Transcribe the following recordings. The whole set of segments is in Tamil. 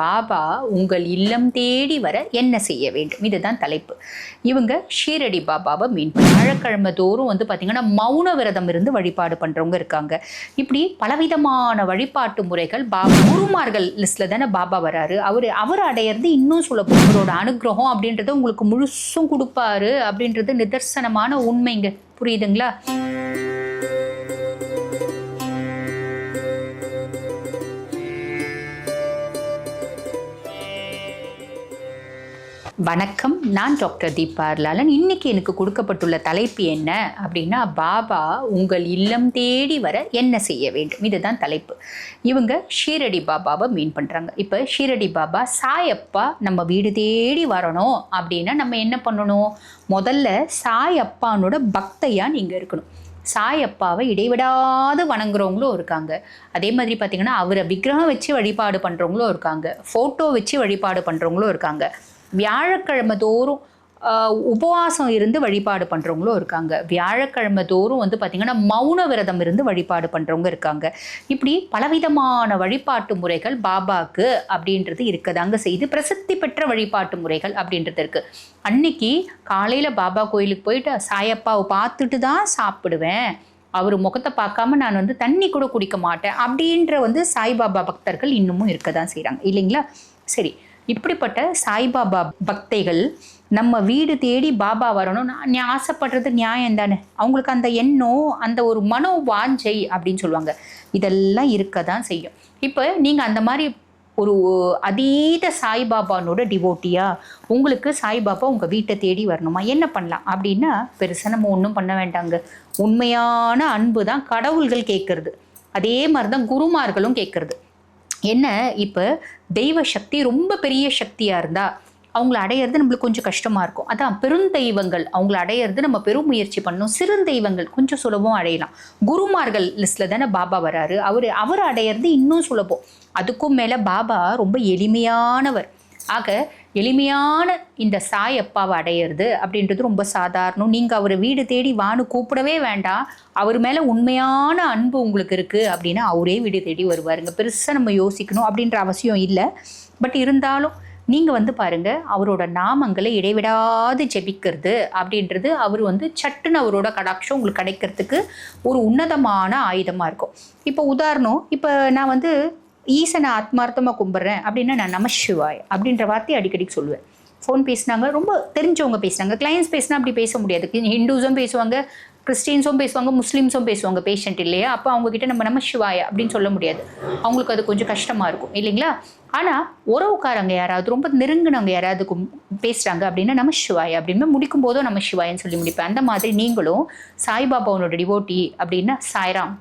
பாபா உங்கள் இல்லம் தேடி வர என்ன செய்ய வேண்டும்? இதுதான் தலைப்பு. இவங்க ஷீரடி பாபாவை மீன் வியாழக்கிழமை தோறும் வந்து பார்த்திங்கன்னா மௌன விரதம் இருந்து வழிபாடு பண்ணுறவங்க இருக்காங்க. இப்படி பலவிதமான வழிபாட்டு முறைகள் பாபா குருமார்கள் லிஸ்ட்டில் தானே பாபா வராரு. அவர் அவர் அடையிறது இன்னும் சுலபம் அவரோட அனுகிரகம் அப்படின்றது உங்களுக்கு முழுசும் கொடுப்பாரு அப்படின்றது நிதர்சனமான உண்மைங்க. புரியுதுங்களா? வணக்கம். நான் டாக்டர் தீபா லாலன் இன்னைக்கு எனக்கு கொடுக்கப்பட்டுள்ள தலைப்பு என்ன அப்படின்னா பாபா உங்கள் இல்லம் தேடி வர என்ன செய்ய வேண்டும்? இதுதான் தலைப்பு. இவங்க ஷீரடி பாபாவை மீன் பண்ணுறாங்க இப்போ ஷீரடி பாபா சாயப்பா நம்ம வீடு தேடி வரணும் அப்படின்னா நம்ம என்ன பண்ணணும்? முதல்ல சாயப்பானோட பக்தையாக நீங்கள் இருக்கணும். சாயப்பாவை இடைவிடாது வணங்குறவங்களும் இருக்காங்க. அதே மாதிரி பார்த்தீங்கன்னா அவரை விக்கிரகம் வச்சு வழிபாடு பண்ணுறவங்களும் இருக்காங்க. ஃபோட்டோ வச்சு வழிபாடு பண்ணுறவங்களும் இருக்காங்க. வியாழக்கிழமை தோறும் உபவாசம் இருந்து வழிபாடு பண்ணுறவங்களும் இருக்காங்க. வியாழக்கிழமை தோறும் வந்து பார்த்திங்கன்னா மௌன விரதம் இருந்து வழிபாடு பண்ணுறவங்க இருக்காங்க. இப்படி பலவிதமான வழிபாட்டு முறைகள் பாபாக்கு அப்படின்றது இருக்கதாங்க செய்து பிரசித்தி பெற்ற வழிபாட்டு முறைகள் அப்படின்றது இருக்குது அன்னைக்கு காலையில் பாபா கோயிலுக்கு போயிட்டு சாயப்பாவை பார்த்துட்டு தான் சாப்பிடுவேன். அவர் முகத்தை பார்க்காம நான் வந்து தண்ணி கூட குடிக்க மாட்டேன். அப்படின்ற வந்து சாய்பாபா பக்தர்கள் இன்னமும் இருக்க தான் செய்கிறாங்க இல்லைங்களா? சரி. இப்படிப்பட்ட சாய்பாபா பக்தைகள் நம்ம வீடு தேடி பாபா வரணும் நான் ஆசைப்படுறது நியாயம் தானே? அவங்களுக்கு அந்த எண்ணம் அந்த ஒரு மனோ வாஞ்சை அப்படின்னு சொல்லுவாங்க. இதெல்லாம் இருக்க தான் செய்யும். இப்போ நீங்கள் அந்த மாதிரி ஒரு அதீத சாய்பாபானோட டிவோட்டியா உங்களுக்கு சாய்பாபா உங்கள் வீட்டை தேடி வரணுமா? என்ன பண்ணலாம்? அப்படின்னா பெருசாக நம்ம ஒன்றும் பண்ண வேண்டாங்க. உண்மையான அன்பு தான் கடவுள்கள் கேட்குறது. அதே மாதிரி தான் குருமார்களும் கேட்குறது. என்ன? இப்போ தெய்வ சக்தி ரொம்ப பெரிய சக்தியாக இருந்தால் அவங்கள அடையிறது நம்மளுக்கு கொஞ்சம் கஷ்டமாக இருக்கும். அதான் பெருந்தெய்வங்கள் அவங்கள அடையிறது நம்ம பெரும் முயற்சி பண்ணணும். சிறுந்தெய்வங்கள் கொஞ்சம் சுலபம் அடையலாம். குருமார்கள் லிஸ்ட்டில் தானே பாபா வராரு. அவர் அவர் அடையிறது இன்னும் சுலபம். அதுக்கும் மேலே பாபா ரொம்ப எளிமையானவர். ஆக எளிமையான இந்த சாய் அப்பாவை அடையிறது அப்படின்றது ரொம்ப சாதாரணம். நீங்கள் அவரை வீடு தேடி வான்னு கூப்பிடவே வேண்டாம். அவர் மேலே உண்மையான அன்பு உங்களுக்கு இருக்குது அப்படின்னா அவரே வீடு தேடி வருவாருங்க. பெருசாக நம்ம யோசிக்கணும் அப்படின்ற அவசியம் இல்லை. பட் இருந்தாலும் நீங்கள் வந்து பாருங்கள் அவரோட நாமங்களை இடைவிடாது ஜெபிக்கிறது அப்படின்றது அவர் வந்து சட்டுன்னு அவரோட கடாட்சம் உங்களுக்கு கிடைக்கிறதுக்கு ஒரு உன்னதமான ஆயுதமாக இருக்கும். இப்போ உதாரணம் இப்போ நான் வந்து ஈசனை ஆத்மார்த்தமாக கும்பிட்றேன் அப்படின்னா நான் நமசிவாய் அப்படின்ற வார்த்தையை அடிக்கடி சொல்லுவேன். ஃபோன் பேசினாங்க ரொம்ப தெரிஞ்சவங்க பேசுனாங்க. கிளைண்ட்ஸ் பேசினா அப்படி பேச முடியாது. ஹிந்துஸும் பேசுவாங்க கிறிஸ்டின்ஸும் பேசுவாங்க முஸ்லீம்ஸும் பேசுவாங்க பேஷண்ட் இல்லையா? அப்போ அவங்க நம்ம நம்ம சிவாய அப்படின்னு சொல்ல முடியாது. அவங்களுக்கு அது கொஞ்சம் கஷ்டமாக இருக்கும் இல்லைங்களா? ஆனால் உறவுக்காரங்க யாராவது ரொம்ப நெருங்கினவங்க யாராவது பேசுகிறாங்க அப்படின்னா நம்ம சிவாய அப்படின்னு முடிக்கும் போதும் நம்ம சிவாயன்னு சொல்லி முடிப்பேன். அந்த மாதிரி நீங்களும் சாய்பாபாவோட டிவோட்டி அப்படின்னா சாய்ராம்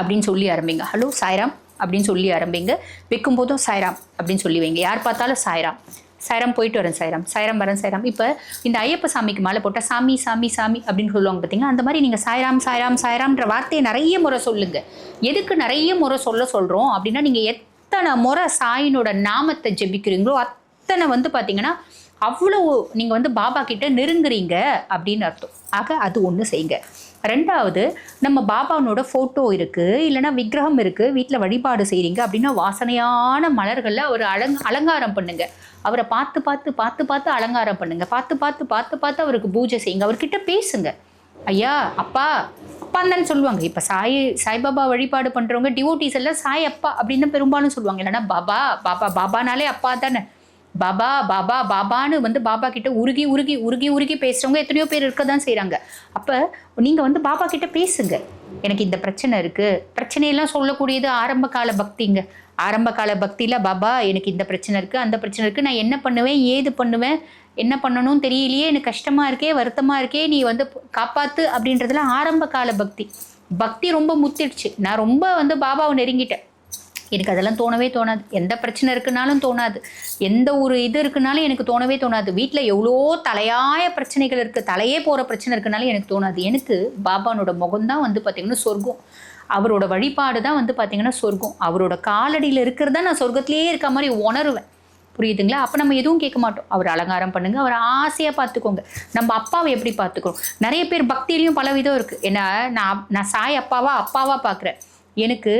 அப்படின்னு சொல்லி ஆரம்பிங்க. ஹலோ சாய்ராம். அப்படின்னு சொல்லி ஆரம்பிங்க. வைக்கும் போதும் சாய்ராம் அப்படின்னு சொல்லி வைங்க. யார் பார்த்தாலும் சாய்ராம். சாய்ராம் போயிட்டு வரேன் சைரம் சைரம் வரேன் சைரம் இப்போ இந்த ஐயப்ப சாமிக்கு மேலே போட்டால் சாமி சாமி சாமி அப்படின்னு சொல்லுவாங்க பார்த்தீங்களா அந்த மாதிரி நீங்கள் சாய்ராம் சாய்ராம் சாய்ராம்ன்ற வார்த்தையை நிறைய முறை சொல்லுங்க. எதுக்கு நிறைய முறை சொல்ல சொல்கிறோம் அப்படின்னா நீங்கள் எத்தனை முறை சாயினோட நாமத்தை ஜெபிக்கிறீங்களோ அத்தனை வந்து பார்த்தீங்கன்னா அவ்வளோ நீங்கள் வந்து பாபா கிட்ட நெருங்குறீங்க அப்படின்னு அர்த்தம். ஆக அது ஒன்று செய்யுங்க. ரெண்டாவது நம்ம பாபானோட ஃபோட்டோ இருக்குது இல்லைன்னா விக்கிரகம் இருக்குது வீட்டில் வழிபாடு செய்கிறீங்க அப்படின்னா வாசனையான மலர்களில் ஒரு அலங் அலங்காரம் பண்ணுங்கள் அவரை பார்த்து பார்த்து பார்த்து பார்த்து அலங்காரம் பண்ணுங்கள் பார்த்து பார்த்து பார்த்து பார்த்து அவருக்கு பூஜை செய்யுங்க. அவர்கிட்ட பேசுங்க. ஐயா அப்பா அப்பா தானே சொல்லுவாங்க. இப்போ சாய் சாய்பாபா வழிபாடு பண்ணுறவங்க டிவோட்டிஸ் எல்லாம் சாய் அப்பா அப்படின்னு பெரும்பாலும் சொல்லுவாங்க. இல்லைன்னா பாபா பாபா பாபானாலே அப்பா தானே. பாபா பாபா பாபான்னு வந்து பாபா கிட்ட உருகி உருகி உருகி உருகி பேசுறவங்க எத்தனையோ பேர் இருக்க தான் செய்கிறாங்க அப்போ நீங்கள் வந்து பாபா கிட்ட பேசுங்க. எனக்கு இந்த பிரச்சனை இருக்குது பிரச்சனையெல்லாம் சொல்லக்கூடியது ஆரம்ப கால பக்திங்க. ஆரம்ப கால பக்தியில் பாபா எனக்கு இந்த பிரச்சனை இருக்குது அந்த பிரச்சனை இருக்குது நான் என்ன பண்ணுவேன் ஏது பண்ணுவேன் என்ன பண்ணணும் தெரியலையே எனக்கு கஷ்டமாக இருக்கே வருத்தமாக இருக்கே நீ வந்து காப்பாற்று அப்படின்றதுல ஆரம்ப கால பக்தி. பக்தி ரொம்ப முத்திடுச்சு. நான் ரொம்ப வந்து பாபாவை நெருங்கிட்டேன். எனக்கு அதெல்லாம் தோணவே தோணாது. எந்த பிரச்சனை இருக்குனாலும் தோணாது. எந்த ஒரு இது இருக்குனாலும் எனக்கு தோணவே தோணாது. வீட்டில் எவ்வளோ தலையாய பிரச்சனைகள் இருக்குது தலையே போகிற பிரச்சனை இருக்குனாலும் எனக்கு தோணாது. எனக்கு பாபானோட முகம்தான் வந்து பார்த்திங்கன்னா சொர்க்கம். அவரோட வழிபாடு தான் வந்து பார்த்திங்கன்னா சொர்க்கம். அவரோட காலடியில் இருக்கிறதா நான் சொர்க்கத்திலேயே இருக்க மாதிரி உணருவேன். புரியுதுங்களா? அப்போ நம்ம எதுவும் கேட்க மாட்டோம். அவர் அலங்காரம் பண்ணுங்க. அவர் ஆசையாக பார்த்துக்கோங்க. நம்ம அப்பாவை எப்படி பார்த்துக்கிறோம்? நிறைய பேர் பக்தியிலையும் பல விதம் இருக்குது ஏன்னா நான் நான் சாய் அப்பாவா அப்பாவா பார்க்குறேன். எனக்கு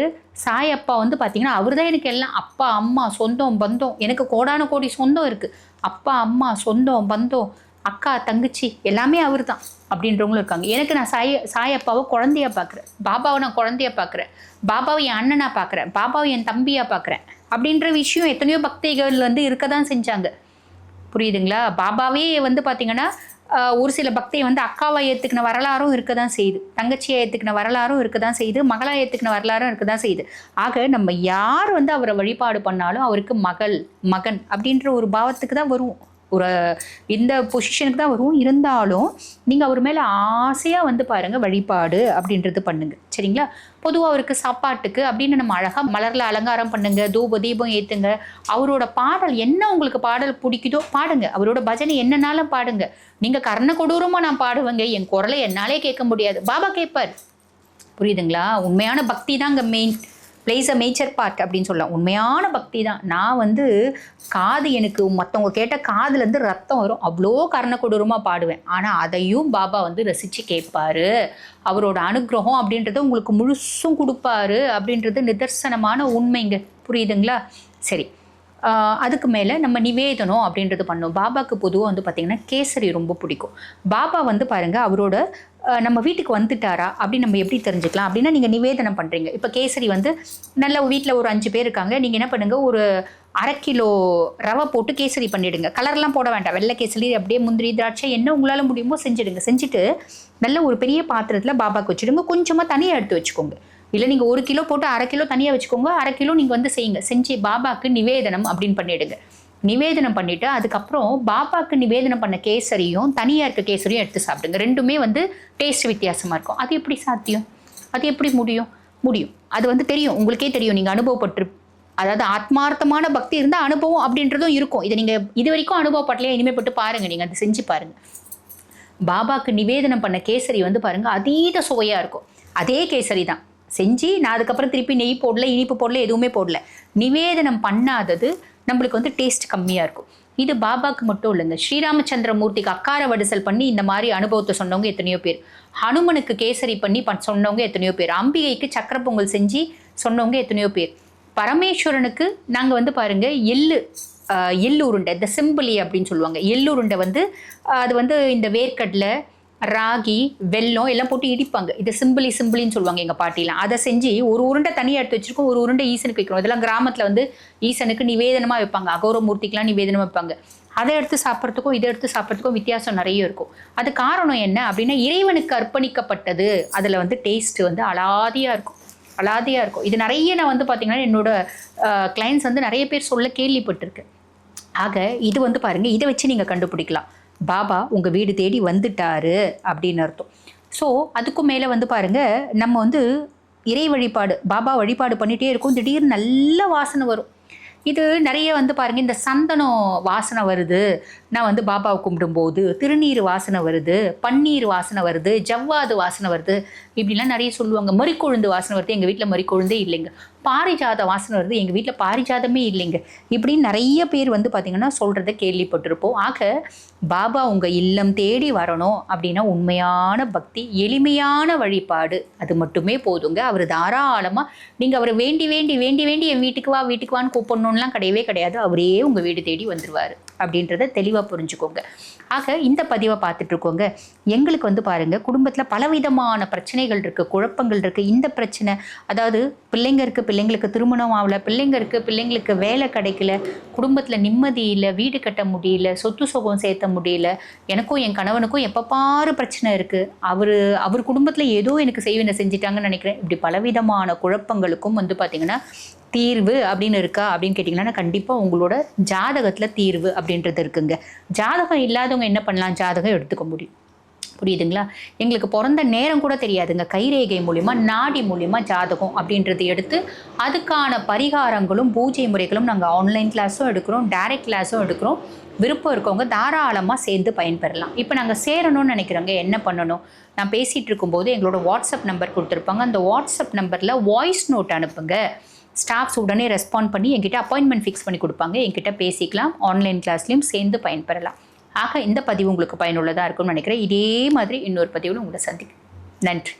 சாய் அப்பா வந்து பார்த்தீங்கன்னா அவர் தான் எனக்கு எல்லாம் அப்பா அம்மா சொந்தம் பந்தம். எனக்கு கோடான கோடி சொந்தம் இருக்குது அப்பா அம்மா சொந்தம் பந்தம் அக்கா தங்கச்சி எல்லாமே அவர் தான் அப்படின்றவங்களும் இருக்காங்க. எனக்கு நான் சாய அப்பாவை குழந்தையா பார்க்குறேன் பாபாவை நான் குழந்தையா பார்க்குறேன் பாபாவை என் அண்ணனாக பார்க்குறேன் பாபாவை என் தம்பியாக பார்க்குறேன் அப்படின்ற விஷயம் எத்தனையோ பக்திகள் வந்து இருக்க தான் செஞ்சாங்க. புரியுதுங்களா? பாபாவே வந்து பார்த்தீங்கன்னா ஒரு சில பக்தியை வந்து அக்காவை ஏற்றுக்கின வரலாறும் இருக்க தான் செய்யுது. தங்கச்சியை ஏற்றுக்கின வரலாறும் இருக்க தான் செய்யுது. மகளா ஏற்றுக்கின வரலாறும் இருக்க தான் செய்யுது. ஆக நம்ம யார் வந்து அவரை வழிபாடு பண்ணாலும் அவருக்கு மகள் மகன் அப்படின்ற ஒரு பாவத்துக்கு தான் வருவோம். ஒரு இந்த பொசிஷனுக்கு தான் வரும். இருந்தாலும் நீங்கள் அவர் மேலே ஆசையாக வந்து பாருங்கள் வழிபாடு அப்படின்றது பண்ணுங்க. சரிங்களா? பொதுவாக அவருக்கு சாப்பாட்டுக்கு அப்படின்னு நம்ம அழகாக மலரில் அலங்காரம் பண்ணுங்க தூப தீபம் ஏற்றுங்க அவரோட பாடல் என்ன உங்களுக்கு பாடல் பிடிக்குதோ பாடுங்க. அவரோட பஜனை என்னன்னாலும் பாடுங்க. நீங்கள் கர்ண கொடூரமாக நான் பாடுவேங்க. என் குரலை என்னாலே கேட்க முடியாது. பாபா கேட்பார். புரியுதுங்களா? உண்மையான பக்தி தான் main place uh major part அப்படின்னு சொல்லலாம். உண்மையான பக்தி தான். நான் வந்து காது எனக்கு மற்றவங்க கேட்ட காதுலேருந்து ரத்தம் வரும். அவ்வளோ கர்ண கொடூரமாக பாடுவேன். ஆனால் அதையும் பாபா வந்து ரசித்து கேட்பாரு. அவரோட அனுகிரகம் அப்படின்றத உங்களுக்கு முழுசும் கொடுப்பாரு அப்படின்றது நிதர்சனமான உண்மைங்க. புரியுதுங்களா? சரி. அதுக்கு மேலே நம்ம நிவேதனம் அப்படின்றது பண்ணோம். பாபாக்கு பொதுவாக வந்து பார்த்திங்கன்னா கேசரி ரொம்ப பிடிக்கும். பாபா வந்து பாருங்கள் அவரோட நம்ம வீட்டுக்கு வந்துட்டாரா? அப்படின்னு நம்ம எப்படி தெரிஞ்சுக்கலாம்? அப்படின்னா நீங்கள் நிவேதனம் பண்ணுறீங்க இப்போ கேசரி வந்து நல்ல வீட்டில் ஒரு அஞ்சு பேர் இருக்காங்க. நீங்கள் என்ன பண்ணுங்கள் ஒரு அரை கிலோ ரவை போட்டு கேசரி பண்ணிவிடுங்க கலர்லாம் போட வேண்டாம். வெள்ளை கேசரி அப்படியே முந்திரி திராட்சை என்ன உங்களால் முடியுமோ செஞ்சுடுங்க. செஞ்சுட்டு நல்ல ஒரு பெரிய பாத்திரத்தில் பாபாக்கு வச்சுடுங்க. கொஞ்சமாக தனியாக எடுத்து வச்சுக்கோங்க. இல்லை நீங்கள் ஒரு கிலோ போட்டு அரை கிலோ தனியாக வச்சுக்கோங்க. அரை கிலோ நீங்கள் வந்து செய்யுங்க. செஞ்சு பாபாக்கு நிவேதனம் அப்படின்னு பண்ணிவிடுங்க நிவேதனம் பண்ணிவிட்டு அதுக்கப்புறம் பாபாக்கு நிவேதனம் பண்ண கேசரியும் தனியாக இருக்க கேசரியும் எடுத்து சாப்பிடுங்க. ரெண்டுமே வந்து டேஸ்ட் வித்தியாசமாக இருக்கும். அது எப்படி சாத்தியம்? அது எப்படி முடியும்? முடியும். அது வந்து தெரியும். உங்களுக்கே தெரியும். நீங்கள் அனுபவப்பட்டு அதாவது ஆத்மார்த்தமான பக்தி இருந்தால் அனுபவம் அப்படின்றதும் இருக்கும். இதை நீங்கள் இது வரைக்கும் அனுபவப்படலையே? இனிமேல் போட்டு பாருங்கள் நீங்கள் அதை செஞ்சு பாருங்கள் பாபாக்கு நிவேதனம் பண்ண கேசரி வந்து பாருங்கள் அதீத சுவையாக இருக்கும். அதே கேசரி தான். செஞ்சு நான் அதுக்கப்புறம் திருப்பி நெய் போடல இனிப்பு போடல எதுவுமே போடல. நிவேதனம் பண்ணாதது நம்மளுக்கு வந்து டேஸ்ட் கம்மியாக இருக்கும். இது பாபாக்கு மட்டும் இல்லைங்க. ஸ்ரீராமச்சந்திர மூர்த்திக்கு அக்கார வடிசல் பண்ணி இந்த மாதிரி அனுபவத்தை சொன்னவங்க எத்தனையோ பேர். ஹனுமனுக்கு கேசரி பண்ணி பண் சொன்னவங்க எத்தனையோ பேர். அம்பிகைக்கு சக்கர பொங்கல் செஞ்சு சொன்னவங்க எத்தனையோ பேர். பரமேஸ்வரனுக்கு நாங்கள் வந்து பாருங்கள் எள்ளு எள்ளு உருண்டை த சிம்பிளி அப்படின்னு சொல்லுவாங்க. எள்ளு உருண்டை வந்து அது வந்து இந்த வேர்க்கடலை ராகி வெல்லம் எல்லாம் போட்டு இடிப்பாங்க. இது சிம்பிளி சிம்பிளின்னு சொல்லுவாங்க எங்கள் பாட்டிலாம். அதை செஞ்சு ஒரு உருண்டை தனியாக எடுத்து வச்சிருக்கோம். ஒரு உருண்டை ஈசனுக்கு வைக்கிறோம். இதெல்லாம் கிராமத்தில் வந்து ஈசனுக்கு நிவேதனமாக வைப்பாங்க. அகௌர மூர்த்திக்கெலாம் நிவேதனமாக வைப்பாங்க. அதை எடுத்து சாப்பிட்றதுக்கும் இதை எடுத்து சாப்பிட்றதுக்கும் வித்தியாசம் நிறைய இருக்கும். அது காரணம் என்ன அப்படின்னா இறைவனுக்கு அர்ப்பணிக்கப்பட்டது அதில் வந்து டேஸ்ட் வந்து அலாதியாக இருக்கும். அலாதியாக இருக்கும். இது நிறைய நான் வந்து பார்த்தீங்கன்னா என்னோட கிளைண்ட்ஸ் வந்து நிறைய பேர் சொல்ல கேள்விப்பட்டிருக்கு ஆக இது வந்து பாருங்கள் இதை வச்சு நீங்கள் கண்டுபிடிக்கலாம். பாபா உங்கள் வீடு தேடி வந்துட்டாரு அப்படின்னு அர்த்தம். ஸோ அதுக்கும் மேலே வந்து பாருங்கள் நம்ம வந்து இறை வழிபாடு பாபா வழிபாடு பண்ணிகிட்டே இருக்கும் திடீர்னு நல்ல வாசனை வரும். இது நிறைய வந்து பாருங்கள் இந்த சந்தனம் வாசனை வருது நான் வந்து பாபாவை கும்பிடும்போது திருநீர் வாசனை வருது பன்னீர் வாசனை வருது ஜவ்வாது வாசனை வருது இப்படிலாம் நிறைய சொல்லுவாங்க. மறிக்கொழுந்து வாசனை வருது. எங்கள் வீட்டில் மறிக்கொழுந்தே இல்லைங்க. பாரிஜாத வாசனை வருது. எங்கள் வீட்டில் பாரிஜாதமே இல்லைங்க. இப்படின்னு நிறைய பேர் வந்து பார்த்திங்கன்னா சொல்கிறத கேள்விப்பட்டிருப்போம். ஆக பாபா உங்கள் இல்லம் தேடி வரணும் அப்படின்னா உண்மையான பக்தி எளிமையான வழிபாடு. அது மட்டுமே போதுங்க. அவர் தாராளமாக நீங்கள் அவரை வேண்டி வேண்டி வேண்டி வேண்டி என் வீட்டுக்கு வா வீட்டுக்கு வான்னு கூப்பிடணும்லாம் கிடையவே கிடையாது. அவரே உங்கள் வீடு தேடி வந்துடுவார் அப்படின்றத தெளிவாக புரிஞ்சுக்கோங்க. ஆக இந்த பதிவை பார்த்துட்டு இருக்கோங்க எங்களுக்கு வந்து பாருங்கள் குடும்பத்தில் பலவிதமான பிரச்சனைகள் இருக்குது குழப்பங்கள் இருக்குது இந்த பிரச்சனை அதாவது பிள்ளைங்க இருக்குது பிள்ளைங்களுக்கு திருமணம் ஆகல பிள்ளைங்க இருக்குது பிள்ளைங்களுக்கு வேலை கிடைக்கல குடும்பத்தில் நிம்மதி இல்லை வீடு கட்ட முடியல சொத்து சுகம் சேர்த்த முடியல எனக்கும் என் கணவனுக்கும் எப்போ பாரு பிரச்சனை இருக்குது அவர் அவர் குடும்பத்தில் ஏதோ எனக்கு செய்வினை செஞ்சிட்டாங்கன்னு நினைக்கிறேன். இப்படி பலவிதமான குழப்பங்களுக்கும் வந்து பார்த்திங்கன்னா தீர்வு அப்படின்னு இருக்கா அப்படின்னு கேட்டிங்கன்னா கண்டிப்பாக உங்களோட ஜாதகத்தில் தீர்வு அப்படின்றது இருக்குங்க. ஜாதகம் இல்லாதவங்க என்ன பண்ணலாம்? ஜாதகம் எடுத்துக்க முடியும். புரியுதுங்களா? எங்களுக்கு பிறந்த நேரம் கூட தெரியாதுங்க. கைரேகை மூலிமா நாடி மூலிமா ஜாதகம் அப்படின்றது எடுத்து அதுக்கான பரிகாரங்களும் பூஜை முறைகளும் நாங்கள் ஆன்லைன் கிளாஸும் எடுக்கிறோம் டைரக்ட் கிளாஸும் எடுக்கிறோம். விருப்பம் இருக்கவங்க தாராளமாக சேர்ந்து பயன்பெறலாம். இப்போ நாங்கள் சேரணும்னு நினைக்கிறோங்க. என்ன பண்ணணும்? நான் பேசிகிட்டு இருக்கும்போது எங்களோட வாட்ஸ்அப் நம்பர் கொடுத்துருப்பாங்க. அந்த வாட்ஸ்அப் நம்பரில் வாய்ஸ் நோட் அனுப்புங்க. ஸ்டாஃப்ஸ் உடனே ரெஸ்பாண்ட் பண்ணி என்கிட்ட அப்பாயின்மெண்ட் ஃபிக்ஸ் பண்ணி கொடுப்பாங்க. என்கிட்ட பேசிக்கலாம் ஆன்லைன் கிளாஸ்லையும் சேர்ந்து பயன்பெறலாம். ஆக இந்த பதிவு உங்களுக்கு பயனுள்ளதாக இருக்கும்னு நினைக்கிறேன். இதே மாதிரி இன்னொரு பதிவில் உங்களை சந்திக்கும் நன்றி.